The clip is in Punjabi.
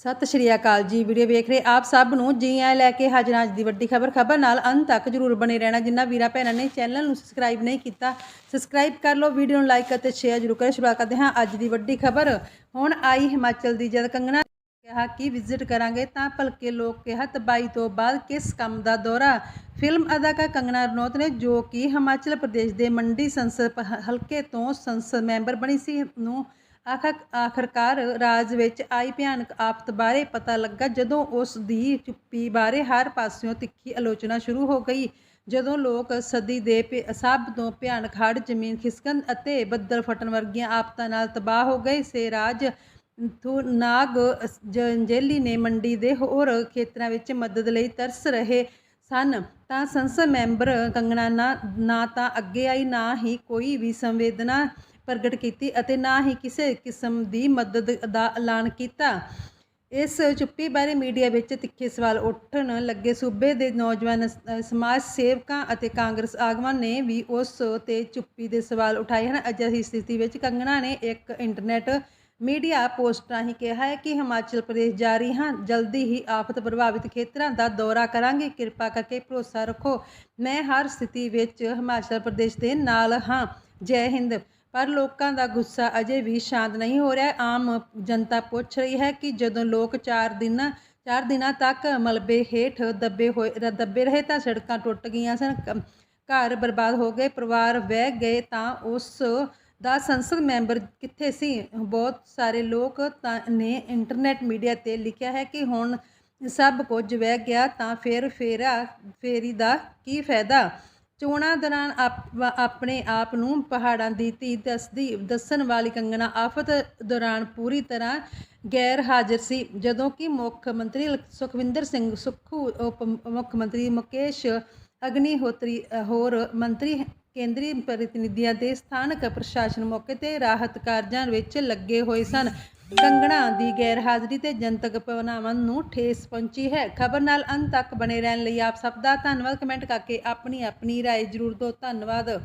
ਸਤਿ ਸ਼੍ਰੀ ਅਕਾਲ ਜੀ, ਵੀਡੀਓ ਵੇਖ ਰਹੇ ਆਪ ਸਭ ਨੂੰ। ਜੀ ਆਇਆਂ ਲੈ ਕੇ ਹਾਜ਼ਰਾਂ ਅੱਜ ਦੀ ਵੱਡੀ ਖਬਰ। ਖਬਰ ਨਾਲ ਅੰਤ ਤੱਕ ਜਰੂਰ ਬਣੇ ਰਹਿਣਾ। ਜਿੰਨਾ ਵੀਰਾ ਭੈਣਾਂ ਨੇ ਚੈਨਲ ਨੂੰ ਸਬਸਕ੍ਰਾਈਬ ਨਹੀਂ ਕੀਤਾ ਸਬਸਕ੍ਰਾਈਬ ਕਰ ਲਓ, ਵੀਡੀਓ ਨੂੰ ਲਾਈਕ ਅਤੇ ਸ਼ੇਅਰ ਜਰੂਰ ਕਰੇ ਸ਼ੁਰੂਆਤ ਕਰਦੇ ਹਾਂ ਅੱਜ ਦੀ ਵੱਡੀ ਖਬਰ। ਹੁਣ ਆਈ ਹਿਮਾਚਲ ਦੀ ਜਦ ਕੰਗਣਾ ਕਿਹਾ ਕਿ ਵਿਜ਼ਿਟ ਕਰਾਂਗੇ ਤਾਂ ਭਲਕੇ ਲੋਕ ਕਿਹਾ ਤਬਾਈ ਤੋਂ ਬਾਅਦ ਕਿਸ ਕੰਮ ਦਾ ਦੌਰਾ। ਫਿਲਮ ਅਦਾਕਾਰ ਕੰਗਨਾ ਰਣੌਤ ਨੇ ਜੋ ਕਿ ਹਿਮਾਚਲ ਪ੍ਰਦੇਸ਼ ਦੇ ਮੰਡੀ ਸੰਸਦ ਹਲਕੇ ਤੋਂ ਸੰਸਦ ਮੈਂਬਰ ਬਣੀ ਸੀ, ਨੂੰ ਆਖਰ ਆਖਰਕਾਰ ਰਾਜ ਵਿੱਚ ਆਈ ਭਿਆਨਕ ਆਫਤ ਬਾਰੇ ਪਤਾ ਲੱਗਾ ਜਦੋਂ ਉਸ ਦੀ ਚੁੱਪੀ ਬਾਰੇ ਹਰ ਪਾਸਿਓਂ ਤਿੱਖੀ ਆਲੋਚਨਾ ਸ਼ੁਰੂ ਹੋ ਗਈ। ਜਦੋਂ ਲੋਕ ਸਦੀ ਦੇ ਭਿ- ਸਭ ਤੋਂ ਭਿਆਨਕ ਹੜ੍ਹ, ਜ਼ਮੀਨ ਖਿਸਕਣ ਅਤੇ ਬੱਦਲ ਫਟਣ ਵਰਗੀਆਂ ਆਫਤਾਂ ਨਾਲ ਤਬਾਹ ਹੋ ਗਏ, ਸੇ ਰਾਜ ਨਾਗ ਜੰਜੇਲੀ ਨੇ ਮੰਡੀ ਦੇ ਹੋਰ ਖੇਤਰਾਂ ਵਿੱਚ ਮਦਦ ਲਈ ਤਰਸ ਰਹੇ ਸਨ। ਤਾਂ ਸੰਸਦ ਮੈਂਬਰ ਕੰਗਣਾ ਨਾ ਨਾ ਤਾਂ ਅੱਗੇ ਆਈ, ਨਾ ਹੀ ਕੋਈ ਵੀ ਸੰਵੇਦਨਾ ਪ੍ਰਗਟ ਕੀਤੀ ਅਤੇ ਨਾ ਹੀ ਕਿਸੇ ਕਿਸਮ ਦੀ ਮਦਦ ਦਾ ਐਲਾਨ ਕੀਤਾ। ਇਸ ਚੁੱਪੀ ਬਾਰੇ ਮੀਡੀਆ ਵਿੱਚ ਤਿੱਖੇ ਸਵਾਲ ਉੱਠਣ ਲੱਗੇ। ਸੂਬੇ ਦੇ ਨੌਜਵਾਨ ਸਮਾਜ ਸੇਵਕਾਂ ਅਤੇ ਕਾਂਗਰਸ ਆਗੂਆਂ ਨੇ ਵੀ ਉਸ ਤੇ ਚੁੱਪੀ ਦੇ ਸਵਾਲ ਉਠਾਏ ਹਨ। ਅਜਿਹੀ ਸਥਿਤੀ ਵਿੱਚ ਕੰਗਣਾ ਨੇ ਇੱਕ ਇੰਟਰਨੈਟ ਮੀਡੀਆ ਪੋਸਟ ਰਾਹੀਂ ਕਿਹਾ ਹੈ ਕਿ ਹਿਮਾਚਲ ਪ੍ਰਦੇਸ਼ ਜਾ ਰਹੀ ਹਾਂ ਜਲਦੀ ਹੀ ਆਫਤ ਪ੍ਰਭਾਵਿਤ ਖੇਤਰਾਂ ਦਾ ਦੌਰਾ ਕਰਾਂਗੇ। ਕਿਰਪਾ ਕਰਕੇ ਭਰੋਸਾ ਰੱਖੋ। ਮੈਂ ਹਰ ਸਥਿਤੀ ਵਿੱਚ ਹਿਮਾਚਲ ਪ੍ਰਦੇਸ਼ ਦੇ ਨਾਲ ਹਾਂ। ਜੈ ਹਿੰਦ। ਪਰ ਲੋਕਾਂ ਦਾ ਗੁੱਸਾ ਅਜੇ ਵੀ ਸ਼ਾਂਤ ਨਹੀਂ ਹੋ ਰਿਹਾ ਆਮ ਜਨਤਾ ਪੁੱਛ ਰਹੀ ਹੈ ਕਿ ਜਦੋਂ ਲੋਕ 4 ਦਿਨ, ਚਾਰ ਦਿਨਾਂ ਤੱਕ ਮਲਬੇ ਹੇਠ ਦੱਬੇ ਹੋਏ, ਰ- ਦੱਬੇ ਰਹੇ ਤਾਂ ਸੜਕਾਂ ਟੁੱਟ ਗਈਆਂ ਸਨ। ਘਰ ਬਰਬਾਦ ਹੋ ਗਏ, ਪਰਿਵਾਰ ਵਹਿ ਗਏ ਤਾਂ ਉਸ ਦਾ ਸੰਸਦ ਮੈਂਬਰ ਕਿੱਥੇ ਸੀ? ਬਹੁਤ ਸਾਰੇ ਲੋਕ ਤਾਂ ਨੇ ਇੰਟਰਨੈਟ ਮੀਡੀਆ ਤੇ ਲਿਖਿਆ ਹੈ ਕਿ ਹੁਣ ਸਭ ਕੁਝ ਵਹਿ ਗਿਆ ਤਾਂ ਫਿਰ ਫੇਰਾ, ਫੇਰੀ ਦਾ ਕੀ ਫਾਇਦਾ? ਚੋਣਾਂ ਦੌਰਾਨ ਆਪਣੇ ਆਪ ਨੂੰ ਪਹਾੜਾਂ ਦੀ ਧੀ ਦੱਸਦੀ, ਦੱਸਣ ਵਾਲੀ ਕੰਗਣਾ ਆਫਤ ਦੌਰਾਨ ਪੂਰੀ ਤਰ੍ਹਾਂ ਗੈਰ ਹਾਜ਼ਰ ਸੀ। ਜਦੋਂ ਕਿ ਮੁੱਖ ਮੰਤਰੀ ਸੁਖਵਿੰਦਰ ਸਿੰਘ ਸੁੱਖੂ, ਉਪ ਮੁੱਖ ਮੰਤਰੀ ਮੁਕੇਸ਼ ਅਗਨੀਹੋਤਰੀ ਹੋਰ ਮੰਤਰੀ ਕੇਂਦਰੀ ਪ੍ਰਤੀਨਿਧੀਆਂ ਦੇ ਸਥਾਨਕ ਪ੍ਰਸ਼ਾਸਨ ਮੌਕੇ ਤੇ ਰਾਹਤ ਕਾਰਜਾਂ ਵਿੱਚ ਲੱਗੇ ਹੋਏ ਸਨ ਕੰਗਣਾ ਦੀ ਗੈਰ ਹਾਜ਼ਰੀ ਤੇ ਜਨਤਕ ਭਾਵਨਾਵਾਂ ਨੂੰ ਠੇਸ ਪਹੁੰਚੀ ਹੈ ਖਬਰ ਨਾਲ ਅੰਤ ਤੱਕ ਬਣੇ ਰਹਿਣ ਲਈ ਆਪ ਸਭ ਦਾ ਧੰਨਵਾਦ ਕਮੈਂਟ ਕਰਕੇ ਆਪਣੀ ਆਪਣੀ رائے ਜ਼ਰੂਰ ਦਿਓ ਧੰਨਵਾਦ